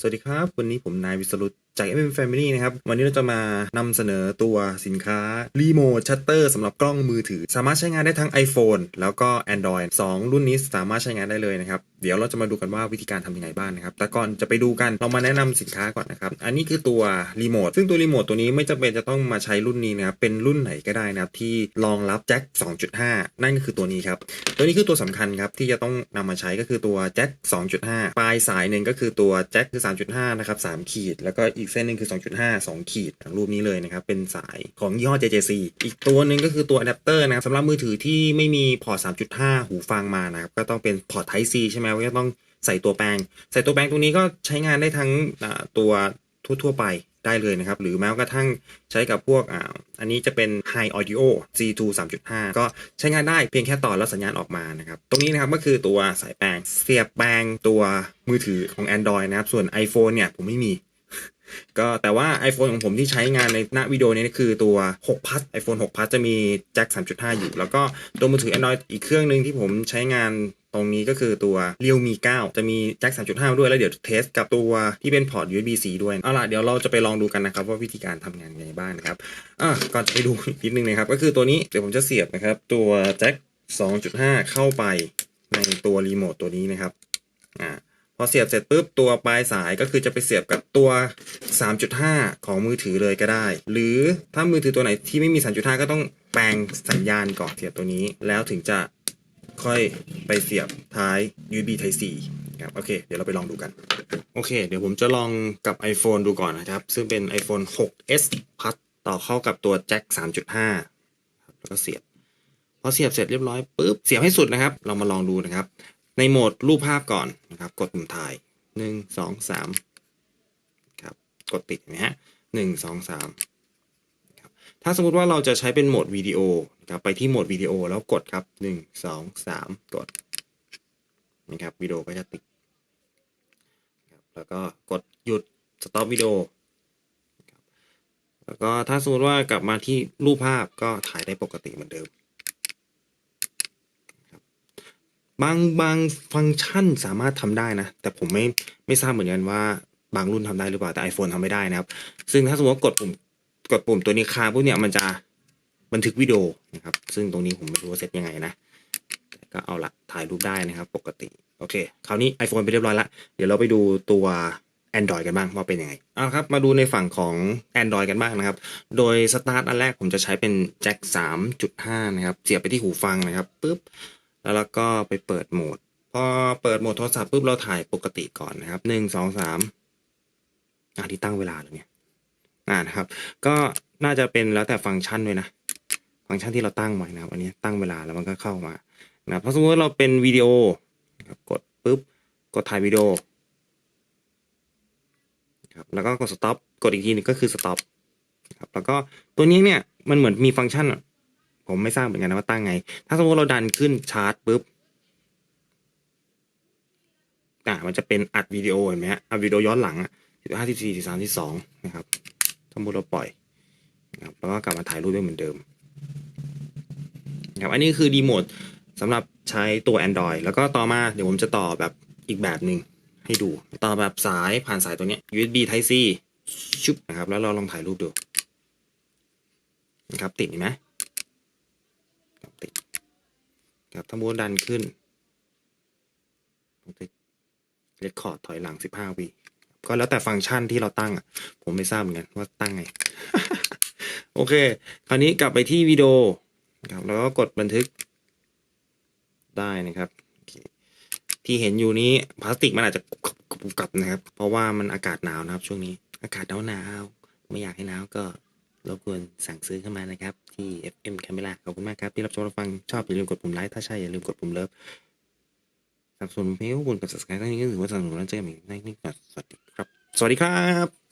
สวัสดีครับ วันนี้ผมนายวิสรุต จาก MM Family นะครับ วันนี้เราจะมานำเสนอตัวสินค้า Remote Shutter สำหรับกล้องมือถือ สามารถใช้งานได้ทั้ง iPhone แล้วก็ Android 2 รุ่นนี้สามารถใช้งานได้เลยนะครับ เดี๋ยวเราจะมาดูกันว่าวิธีการทำยังไงบ้างนะครับ แต่ก่อนจะไปดูกันเรามาแนะนำสินค้าก่อนนะครับ อันนี้คือตัวรีโมทซึ่งตัวรีโมทตัวนี้ไม่จำเป็นจะต้องมาใช้รุ่นนี้นะครับ เป็นรุ่นไหนก็ได้นะครับที่รองรับแจ็ค 2.5 นั่นก็คือตัวนี้ครับ ตัวนี้คือตัวสำคัญครับที่จะต้องนำมาใช้ก็คือตัวแจ็ค 2.5 ปลายสายหนึ่งก็คือตัวแจ็คคือ 3.5 นะครับ 3 ขีด แล้วก็อีกเส้นหนึ่งคือ 2.5 2 ขีดทางรูปนี้เลยนะครับ เป็นสายของยี่ห้อ JJC อีกตัวหนึ่งก็คือตัวอะแดปเตอร์นะครับสำหรับมือถือที่ไม่มีพอร์ต 3.5 หูฟังมานะครับ ก็ต้องเป็นพอร์ต Type C ใช่ไหมก็ต้องใส่ตัวแปลง ใส่ตัวแปลงตรงนี้ก็ใช้งานได้ทั้งตัวทั่วๆไปได้เลยนะครับ หรือแม้กระทั่งใช้กับพวกอ่าอันนี้จะเป็น High Audio G2 3.5 ก็ใช้งานได้เพียงแค่ต่อแล้วสัญญาณออกมานะครับ ตรงนี้นะครับก็คือตัวสายแปลงเสียบแปลงตัวมือถือของ Android นะครับ ส่วน iPhone เนี่ยผมไม่มี ก็แต่ว่า iPhone ของผมที่ใช้งานในหน้าวิดีโอนี้คือตัว6 Plus iPhone 6 Plus จะมีแจ็ค3.5 อยู่ แล้วก็ตัวมือถือ Android อีกเครื่องหนึ่งที่ผมใช้งานตรงนี้ก็คือตัว Realme 9จะมีแจ็ค 3.5 ด้วย แล้วเดี๋ยวเทสกับตัวที่เป็นพอร์ต USB-C ด้วย เอาล่ะ เดี๋ยวเราจะไปลองดูกันนะครับ ว่าวิธีการทำงานยังไงบ้างนะครับ อะ ก่อนจะไปดูอีนิดนึงนะครับ ก็คือตัวนี้เดี๋ยวผมจะเสียบนะครับ ตัวแจ็ค 2.5 เข้าไปในตัวรีโมทตัวนี้นะครับ อ่า พอเสียบเสร็จปุ๊บตัวปลายสายก็คือจะไปเสียบกับตัว 3.5 ของมือถือเลยก็ได้ หรือถ้ามือถือตัวไหนที่ไม่มี 3.5 ก็ต้องแปลงสัญญาณก่อนเสียบตัวนี้ แล้วถึงจะค่อยไปเสียบท้าย USB Type C ครับโอเค เดี๋ยวเราไปลองดูกัน โอเค เดี๋ยวผมจะลองกับ iPhone ดูก่อนนะครับ ซึ่งเป็น iPhone 6s Plus ต่อเข้ากับตัวแจ็ค 3.5 แล้วก็เสียบ พอเสียบเสร็จเรียบร้อยปุ๊บ เสียบให้สุดนะครับ เรามาลองดูนะครับ ในโหมดรูปภาพก่อนนะครับ กดปุ่มถ่ายหนึ่งสองสามครับกดติดนะฮะหนึ่งสองสามครับถ้าสมมุติว่าเราจะใช้เป็นโหมดวิดีโอนะครับไปที่โหมดวิดีโอแล้วกดครับหนึ่งสองสามกดนะครับวิดีโอก็จะติดครับแล้วก็กดหยุดสต็อปวิดีโอครับแล้วก็ถ้าสมมติว่ากลับมาที่รูปภาพก็ถ่ายได้ปกติเหมือนเดิม บางบางฟังก์ชันสามารถทำได้นะ แต่ผมไม่ไม่ทราบเหมือนกันว่าบางรุ่นทำได้หรือเปล่าแต่ iPhone ทำไม่ได้นะครับ ซึ่งถ้าสมมติว่ากดปุ่มกดปุ่มตัวนี้ค้างปุ๊บเนี่ยมันจะบันทึกวิดีโอนะครับ ซึ่งตรงนี้ผมไม่รู้ว่าเซตยังไงนะก็เอาละถ่ายรูปได้นะครับ ปกติโอเคคราวนี้ iPhone ไปเรียบร้อยละเดี๋ยวเราไปดูตัว Android กันบ้างว่าเป็นยังไงเอาละครับมาดูในฝั่งของ Android กันบ้างนะครับ โดยสตาร์ทอันแรกผมจะใช้เป็นแจ็ค3.5 นะครับ เสียบไปที่หูฟังนะครับปุ๊บ แล้วเราก็ไปเปิดโหมด พอเปิดโหมดโทรศัพท์ปุ๊บเราถ่ายปกติก่อนนะครับหนึ่งสองสามอ่าที่ตั้งเวลาเลยเนี่ยอ่านะครับ ก็น่าจะเป็นแล้วแต่ฟังก์ชันด้วยนะ ฟังก์ชันที่เราตั้งไว้นะครับ อันนี้ตั้งเวลาแล้วมันก็เข้ามานะเพราะสมมติเราเป็นวิดีโอครับกดปุ๊บกดถ่ายวิดีโอครับแล้วก็กดสต็อปกดอีกทีหนึงก็คือสต็อปครับแล้วก็ตัวนี้เนี่ยมันเหมือนมีฟังก์ชัน ผมไม่ทราบเหมือนกันนะว่าตั้งไง ถ้าสมมติเราดันขึ้นชาร์จปุ๊บอ่ามันจะเป็นอัดวิดีโอเห็นไหมฮะอัดวิดีโอย้อนหลังอะสิบห้าสิบสี่สิบสามสิบสองนะครับสมมติเราปล่อยนะครับแล้วก็กลับมาถ่ายรูปได้เหมือนเดิมนะครับอันนี้คือดีโมดสำหรับใช้ตัว Android แล้วก็ต่อมาเดี๋ยวผมจะต่อแบบอีกแบบหนึ่งให้ดู ต่อแบบสายผ่านสายตัวเนี้ย USB Type C ชุบนะครับ แล้วเราลองถ่ายรูปดูนะครับติดไหม ครับติด ครับถ้ามูดันขึ้นผมจะเรคคอร์ดถอยหลัง15วิก็แล้วแต่ฟังก์ชันที่เราตั้งอะ ผมไม่ทราบเหมือนกันว่าตั้งไง โอเค คราวนี้กลับไปที่วิดีโอครับแล้วก็กดบันทึกได้นะครับที่เห็นอยู่นี้พลาสติกมันอาจจะกรุบกรับนะครับ เพราะว่ามันอากาศหนาวนะครับ ช่วงนี้ อากาศหนาวหนาวไม่อยากให้หนาวก็ รบกวนสั่งซื้อเข้ามานะครับ ที่ FM Camera ขอบคุณมากครับ ที่รับชมรับฟัง ชอบอย่าลืมกดปุ่มไลค์ถ้าใช่ อย่าลืมกดปุ่มเลิฟสับสนุนเพลงบุญกับสับสกายทั้งนี้ก็ถือว่าสนับสนุนแล้วเจอกันใหม่ในนี้ก่อนสวัสดีครับ สวัสดีครับ